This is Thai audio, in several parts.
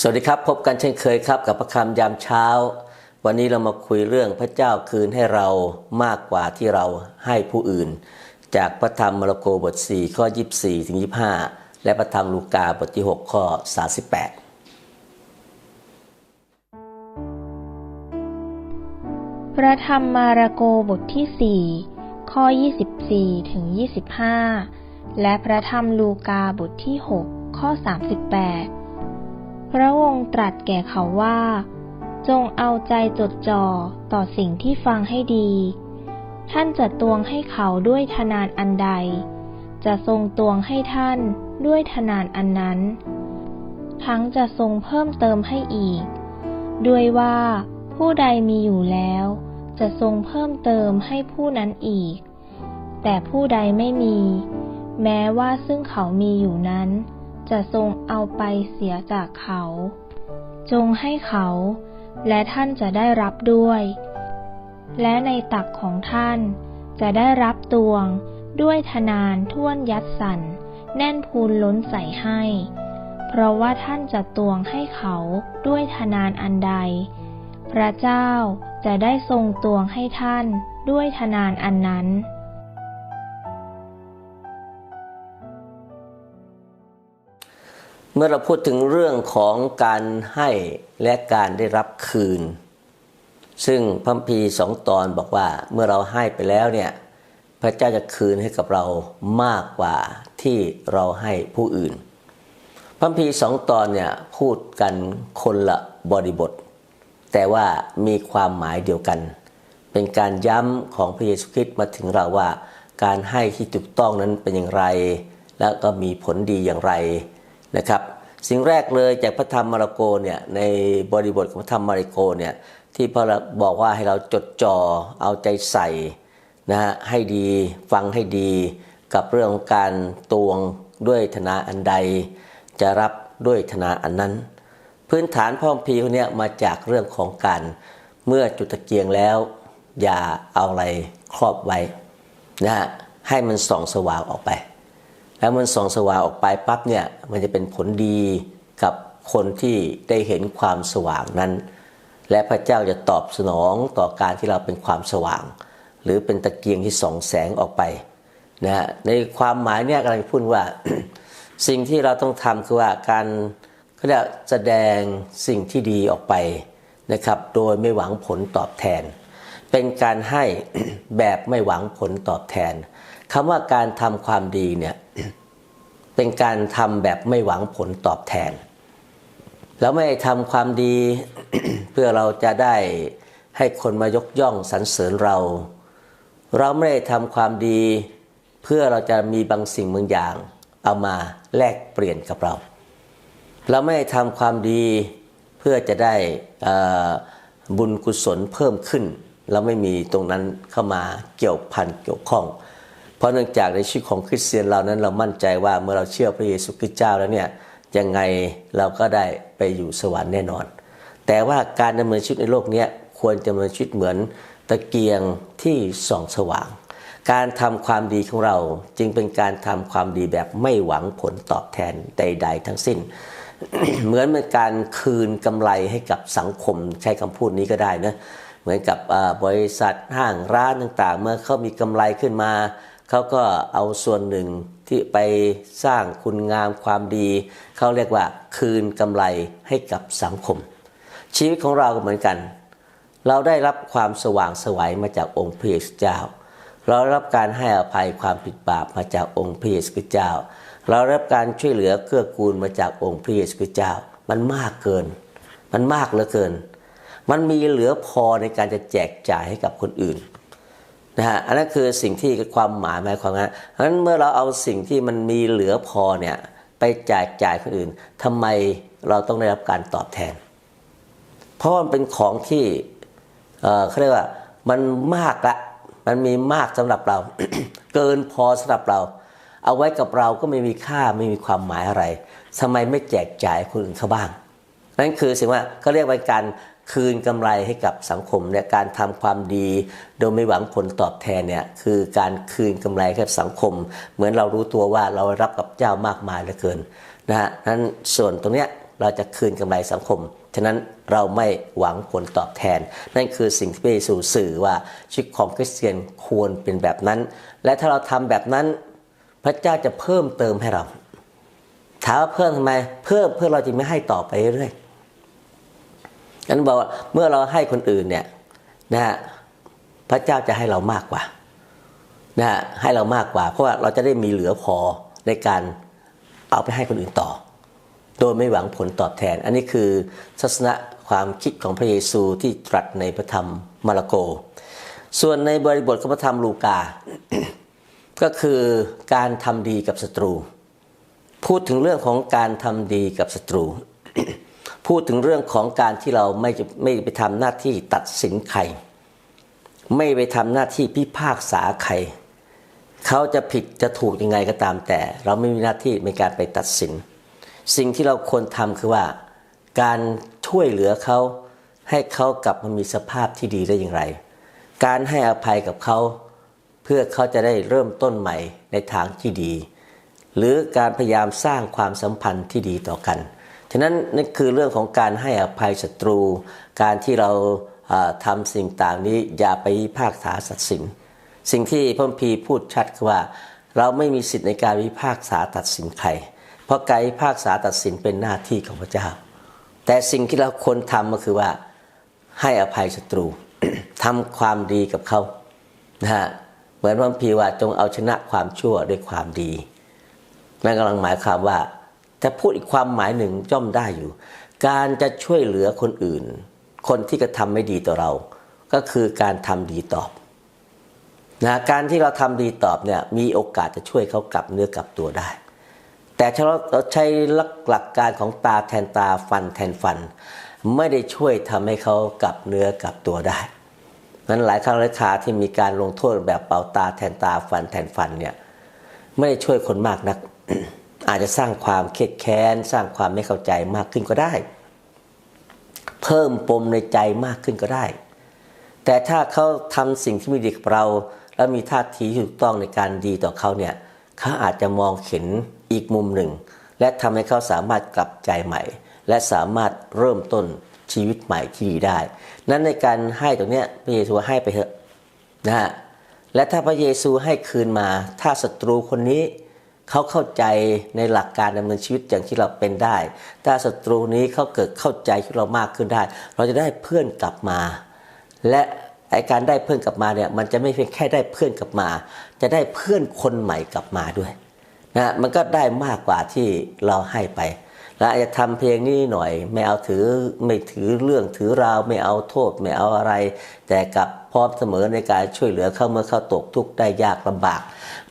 สวัสดีครับ พบกันเช่นเคยครับกับพระคำยามเช้า วันนี้เรามาคุยเรื่องพระเจ้าคืนให้เรามากกว่าที่เราให้ผู้อื่น จากพระธรรมมาระโกบท 4 ข้อ 24ถึง25 และพระธรรมลูกาบทที่ 6 ข้อ 38 พระธรรมมาระโกบทที่ 4 ข้อ 24ถึง25 และพระธรรมลูกาบทที่ 6 ข้อ 38 พระองค์ตรัสแก่เขาว่า จงเอาใจจดจ่อต่อสิ่งที่ฟังให้ดี ท่านจะตวงให้เขาด้วยทนานอันใด จะทรงตวงให้ท่านด้วยทนานอันนั้น ทั้งจะทรงเพิ่มเติมให้อีก ด้วยว่าผู้ใดมีอยู่แล้ว จะทรงเพิ่มเติมให้ผู้นั้นอีก แต่ผู้ใดไม่มี แม้ว่าซึ่งเขามีอยู่นั้น จะทรงเอาไปเสียจากเขา จงให้เขา และท่านจะได้รับด้วย และในตักของท่าน จะได้รับตวงด้วยทนานท่วนยัดสัน แน่นพูนล้นใส่ให้ เพราะว่าท่านจะตวงให้เขาด้วยทนานอันใด พระเจ้าจะได้ทรงตวงให้ท่านด้วยทนานอันนั้น เมื่อเราพูดถึงเรื่องของการให้และการได้รับคืน ซึ่งพัมภีสองตอนบอกว่าเมื่อเราให้ไปแล้วเนี่ยพระเจ้าจะคืนให้กับเรามากกว่าที่เราให้ผู้อื่นพัมภีสองตอนเนี่ยพูดกันคนละบริบท แต่ว่ามีความหมายเดียวกัน เป็นการย้ำของพระเยซูคริสต์มาถึงเราว่า การให้ที่ถูกต้องนั้นเป็นอย่างไร แล้วก็มีผลดีอย่างไร นะครับ สิ่งแรกเลยจากพระธรรมมาระโกเนี่ยในบริบทของพระธรรมมาระโกเนี่ยที่พระบอกว่าให้เราจดจ่อเอาใจใส่นะฮะให้ดีฟังให้ดีกับเรื่องของการตวงด้วยธนาอันใด จะรับด้วยธนาอันนั้น พื้นฐานพ่อพีคนนี้มาจากเรื่องของการเมื่อจุดตะเกียงแล้ว อย่าเอาอะไรครอบไว้นะฮะให้มันส่องสว่างออกไป แล้วมันส่องสว่างออกไปปั๊บเนี่ยมันจะเป็นผลดีกับคนที่ได้เห็นความสว่างนั้น และพระเจ้าจะตอบสนองต่อการที่เราเป็นความสว่าง หรือเป็นตะเกียงที่ส่องแสงออกไปนะฮะในความหมายเนี่ยกำลังพูดว่า สิ่งที่เราต้องทำคือว่าการเขาเรียกแสดงสิ่งที่ดีออกไปนะครับ โดยไม่หวังผลตอบแทน เป็นการให้แบบไม่หวังผลตอบแทนคำว่าการทำความดีเนี่ย เป็นการทำแบบไม่หวังผลตอบแทน แล้วไม่ทำความดีเพื่อเราจะได้ให้คนมายกย่องสรรเสริญเรา เราไม่ได้ทำความดี เพื่อเราจะมีบางสิ่งบางอย่าง เอามาแลกเปลี่ยนกับเรา เราไม่ได้ทำความดีเพื่อจะได้บุญกุศลเพิ่มขึ้น เราไม่มีตรงนั้นเข้ามาเกี่ยวพันเกี่ยวข้อง เพราะเนื่องจากในชีวิตของคริสเตียนเรานั้นเรามั่นใจว่าเมื่อเราเชื่อพระเยซูคริสต์เจ้าแล้วเนี่ยยังไงเราก็ได้ไปอยู่สวรรค์แน่นอน แต่ว่าการดำเนินชีวิตในโลกนี้ควรจะดำเนินชีวิตเหมือนตะเกียงที่ส่องสว่าง การทำความดีของเราจึงเป็นการทำความดีแบบไม่หวังผลตอบแทนใด ๆ ทั้งสิ้น เหมือนเป็นการคืนกำไรให้กับสังคมใช้คำพูดนี้ก็ได้นะเหมือนกับบริษัทห้างร้านต่างๆ เมื่อเขามีกำไรขึ้นมา เขาก็เอาส่วนหนึ่งที่ไปสร้างคุณงามความดี เขาเรียกว่าคืนกำไรให้กับสังคม ชีวิตของเราก็เหมือนกัน เราได้รับความสว่างสวัยมาจากองค์พระเยซูเจ้า เราได้รับการให้อภัยความผิดบาปมาจากองค์พระเยซูเจ้า เราได้รับการช่วยเหลือเกื้อกูลมาจากองค์พระเยซูเจ้า มันมากเกิน มันมากเหลือเกิน มันมีเหลือพอในการจะแจกจ่ายให้กับคนอื่น นะฮะอันนั้นคือสิ่งที่ความหมายหมายความว่าเพราะฉะนั้นเมื่อเราเอาสิ่งที่มันมีเหลือพอเนี่ยไปแจกจ่ายคนอื่นทำไมเราต้องได้รับการตอบแทน เพราะมันเป็นของที่เขาเรียกว่ามันมากละมันมีมากสำหรับเรา เกินพอสำหรับเรา เอาไว้กับเราก็ไม่มีค่าไม่มีความหมายอะไรทำไมไม่แจกจ่ายคนอื่นเขาบ้างนั่นคือสิ่งว่าเขาเรียกว่าการ คืนกำไรให้กับสังคมเนี่ยการทำความดี โดยไม่หวังผลตอบแทนเนี่ยคือการคืนกำไรให้กับสังคม เหมือนเรารู้ตัวว่าเรารับกับเจ้ามากมายเหลือเกินนะฮะนั้นส่วนตรงเนี้ยเราจะคืนกำไรสังคม ฉะนั้นเราไม่หวังผลตอบแทน นั่นคือสิ่งที่พระเยซูสื่อว่าชีวิตของคริสเตียนควรเป็นแบบนั้น และถ้าเราทำแบบนั้น พระเจ้าจะเพิ่มเติมให้เราถามว่าเพิ่มทำไม เพิ่มเพื่อเราจะไม่ให้ต่อไปเรื่อยๆ นั้นบอกว่าเมื่อเราให้คนอื่นเนี่ยนะฮะพระเจ้าจะให้เรามากกว่านะฮะให้เรามากกว่า เพราะว่าเราจะได้มีเหลือพอในการเอาไปให้คนอื่นต่อ โดยไม่หวังผลตอบแทน อันนี้คือทัศนะความคิดของพระเยซูที่ตรัสในพระธรรมมาระโก ส่วนในบริบทของพระธรรมลูกา ก็คือการทำดีกับศัตรู พูดถึงเรื่องของการทำดีกับศัตรู พูดถึงเรื่องของการที่เราไม่จะไม่ไปทำหน้าที่ตัดสินใคร ไม่ไปทำหน้าที่พิพากษาใคร เขาจะผิดจะถูกยังไงก็ตามแต่ เราไม่มีหน้าที่ในการไปตัดสิน สิ่งที่เราควรทำคือว่า การช่วยเหลือเขาให้เขากลับมามีสภาพที่ดีได้อย่างไร การให้อภัยกับเขาเพื่อเขาจะได้เริ่มต้นใหม่ในทางที่ดี หรือการพยายามสร้างความสัมพันธ์ที่ดีต่อกัน ฉะนั้นนี่คือเรื่องของการให้อภัยศัตรู การที่เราอ่าทำสิ่งต่างนี้อย่าไปพิพากษาสัตว์สิน สิ่งที่พระคัมพีพูดชัดคือว่า เราไม่มีสิทธิ์ในการพิพากษาตัดสินใคร เพราะการพิพากษาตัดสินเป็นหน้าที่ของพระเจ้า แต่สิ่งที่เราควรทำก็คือว่าให้อภัยศัตรูทำความดีกับเขานะฮะเหมือนพระคัมพีว่าจงเอาชนะความชั่วด้วยความดีนั่นกำลังหมายความว่า จะพูดอีกความหมายหนึ่งย่อมได้อยู่ การจะช่วยเหลือคนอื่น คนที่กระทำไม่ดีต่อเรา ก็คือการทำดีตอบนะการที่เราทำดีตอบเนี่ยมีโอกาสจะช่วยเขากลับเนื้อกลับตัวได้ แต่ถ้าเราใช้หลักหลักการของตาแทนตาฟันแทนฟัน ไม่ได้ช่วยทำให้เขากลับเนื้อกลับตัวได้นั้นหลายครั้งหลายคาที่มีการลงโทษแบบเป่าตาแทนตาฟันแทนฟันเนี่ยไม่ได้ช่วยคนมากนัก อาจจะสร้างความเครียดแค้น สร้างความไม่เข้าใจมากขึ้นก็ได้ เพิ่มปมในใจมากขึ้นก็ได้ แต่ถ้าเขาทำสิ่งที่ไม่ดีกับเรา แล้วมีท่าทีที่ถูกต้องในการดีต่อเขาเนี่ยเขาอาจจะมองเห็นอีกมุมหนึ่ง และทำให้เขาสามารถกลับใจใหม่ และสามารถเริ่มต้นชีวิตใหม่ที่ดีได้ นั้นในการให้ตรงเนี้ยพระเยซูให้ไปเถอะนะฮะและถ้าพระเยซูให้คืนมา ถ้าศัตรูคนนี้ เขาเข้าใจในหลักการดำเนินชีวิตอย่างที่เราเป็นได้ ถ้าศัตรูนี้เขาเกิดเข้าใจที่เรามากขึ้นได้ เราจะได้เพื่อนกลับมา และไอการได้เพื่อนกลับมาเนี่ยมันจะไม่เพียงแค่ได้เพื่อนกลับมา จะได้เพื่อนคนใหม่กลับมาด้วยนะมันก็ได้มากกว่าที่เราให้ไปและอาจจะทำเพลงนี้หน่อย ไม่เอาถือไม่ถือเรื่องถือราวไม่เอาโทษไม่เอาอะไร แต่กับ ร้อมเสมอในการช่วยเหลือเขาเมื่อเขาตกทุกข์ได้ยากลำบาก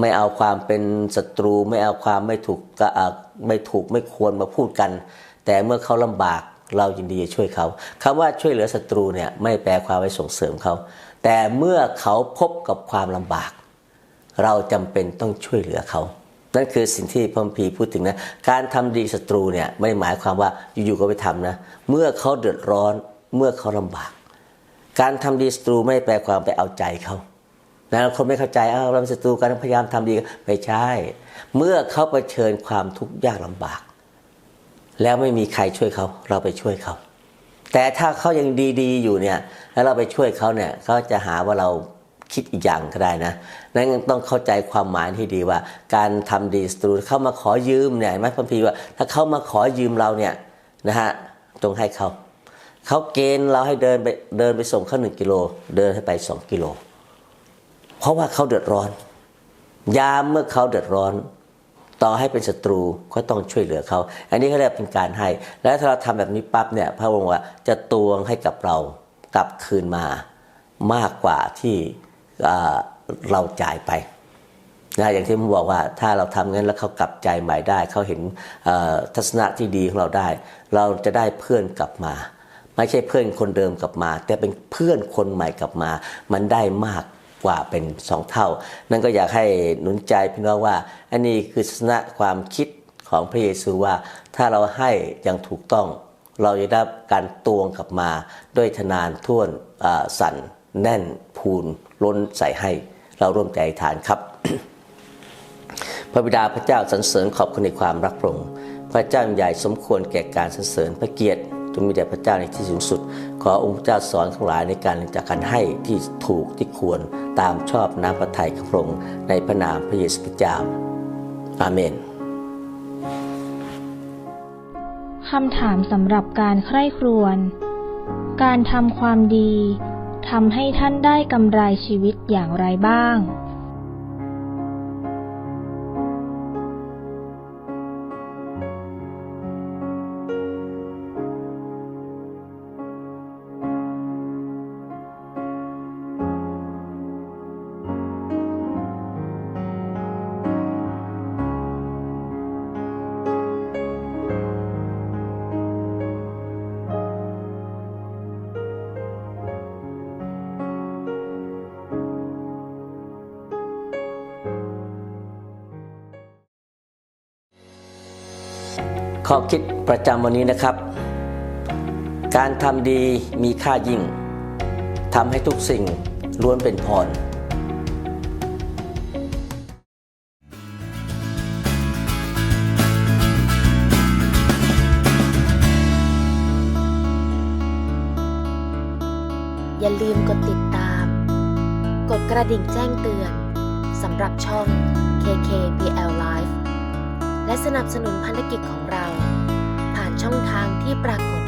ไม่เอาความเป็นศัตรู ไม่เอาความไม่ถูกกะอะไม่ถูกไม่ควรมาพูดกัน แต่เมื่อเขาลำบากเรายินดีจะช่วยเขาคำว่าช่วยเหลือศัตรูเนี่ยไม่แปลความไว้ส่งเสริมเขา แต่เมื่อเขาพบกับความลำบาก เราจำเป็นต้องช่วยเหลือเขา นั่นคือสิ่งที่พมพีพูดถึงนะ การทำดีศัตรูเนี่ยไม่ได้หมายความว่าอยู่ๆก็ไปทำนะ เมื่อเขาเดือดร้อน เมื่อเขาลำบาก การทำดีศัตรูไม่แปลความไปเอาใจเขานะคนไม่เข้าใจอ้าวเราเป็นศัตรูกันพยายามทำดีไม่ใช่ เมื่อเขาเผชิญความทุกข์ยากลำบาก แล้วไม่มีใครช่วยเขา เราไปช่วยเขา แต่ถ้าเขายังดีๆ อยู่เนี่ยแล้วเราไปช่วยเขาเนี่ยเขาจะหาว่าเราคิดอีกอย่างก็ได้นะ นั้นต้องเข้าใจความหมายที่ดีว่า การทำดีสตรูเขามาขอยืมเนี่ยห็นไหมพัมพีว่า ถ้าเขามาขอยืมเราเนี่ยนะฮะจงให้เขา เขาเกณฑ์เราให้เดินไปเดินไปส่งเขาหนึ่งกิโล เดินให้ไปสองกิโล เพราะว่าเขาเดือดร้อน ยามเมื่อเขาเดือดร้อน ต่อให้เป็นศัตรูก็ต้องช่วยเหลือเขา อันนี้เขาเรียกเป็นการให้ แล้วถ้าเราทำแบบนี้ปั๊บเนี่ยพระองค์ว่าจะตวงให้กับเรากลับคืนมามากกว่าที่เราจ่ายไปนะอย่างที่ผมบอกว่าถ้าเราทำงั้นแล้วเขากลับใจใหม่ได้ เขาเห็นทัศนะที่ดีของเราได้ เราจะได้เพื่อนกลับมา ไม่ใช่เพื่อนคนเดิมกลับมา แต่เป็นเพื่อนคนใหม่กลับมา มันได้มากกว่าเป็นสองเท่า นั่นก็อยากให้หนุนใจพี่น้องว่า อันนี้คือทัศนะความคิดของพระเยซูว่า ถ้าเราให้อย่างถูกต้อง เราจะได้การตวงกลับมา ด้วยทนานท่วนสั่นแน่นพูนล้นใส่ให้ เราร่วมใจฐานครับ พระบิดาพระเจ้าสรรเสริญขอบคุณในความรักพระองค์พระเจ้าใหญ่สมควรแก่การสรรเสริญพระเกียรติ จงมีแด่พระเจ้าในที่สูงสุด ขอองค์พระเจ้าสอนทั้งหลายในการจากการให้ที่ถูกที่ควรตามชอบน้ำพระทัยของพระองค์ในพระนามพระเยซูคริสต์เจ้าอาเมนคำถามสำหรับการใคร่ครวญ การทำความดีทำให้ท่านได้กำไรชีวิตอย่างไรบ้าง ข้อคิดประจำวันนี้นะครับ การทำดีมีค่ายิ่งทำให้ทุกสิ่งล้วนเป็นพรอย่าลืมกดติดตาม กดกระดิ่งแจ้งเตือนสำหรับช่อง KKPL Live และสนับสนุนพันธกิจของเรา ช่องทางที่ปรากฏ